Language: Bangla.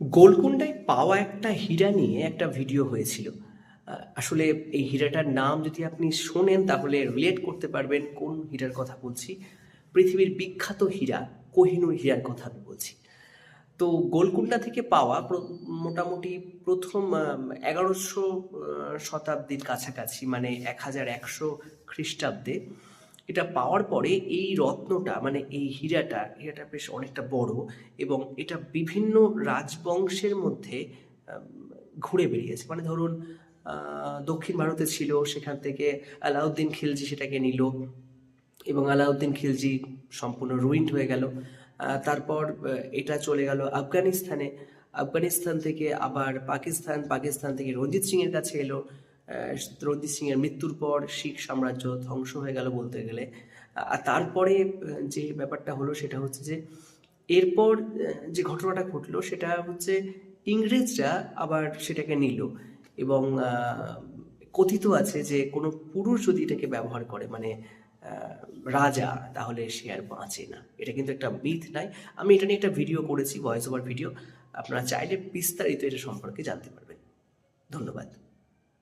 গোলকুন্ডায় পাওয়া একটা হীরা নিয়ে একটা ভিডিও হয়েছিল। আসলে এই হীরাটার নাম যদি আপনি শোনেন তাহলে রিলেট করতে পারবেন কোন হীরার কথা বলছি। পৃথিবীর বিখ্যাত হীরা কোহিনুর হীরার কথা আমি বলছি। তো গোলকুন্ডা থেকে পাওয়া মোটামুটি প্রথম এগারোশো শতাব্দীর কাছাকাছি মানে এক হাজার একশো খ্রিস্টাব্দে এটা পাওয়ার পরে এই রত্নটা মানে এই হীরাটা হীরাটা বেশ অনেকটা বড় এবং এটা বিভিন্ন রাজবংশের মধ্যে ঘুরে বেরিয়েছে। মানে ধরুন দক্ষিণ ভারতে ছিল, সেখান থেকে আলাউদ্দিন খিলজি সেটাকে নিল এবং আলাউদ্দিন খিলজি সম্পূর্ণ রুইন্ড হয়ে গেল। তারপর এটা চলে গেল আফগানিস্তানে। আফগানিস্তান থেকে আবার পাকিস্তান পাকিস্তান থেকে রঞ্জিত সিং এর কাছে এলো। রঞ্জিত সিং এর মৃত্যুর পর শিখ সাম্রাজ্য ধ্বংস হয়ে গেল বলতে গেলে। আর তারপরে যে ব্যাপারটা হলো সেটা হচ্ছে যে, এরপর যে ঘটনাটা ঘটলো সেটা হচ্ছে ইংরেজরা আবার সেটাকে নিল এবং কথিত আছে যে কোনো পুরুষ যদি এটাকে ব্যবহার করে মানে রাজা, তাহলে সে আর বাঁচে না। এটা কিন্তু একটা মিথ নাই। আমি এটা নিয়ে একটা ভিডিও করেছি ভয়েস ওভার ভিডিও আপনারা চাইলে বিস্তারিত এটা সম্পর্কে জানতে পারবেন। ধন্যবাদ।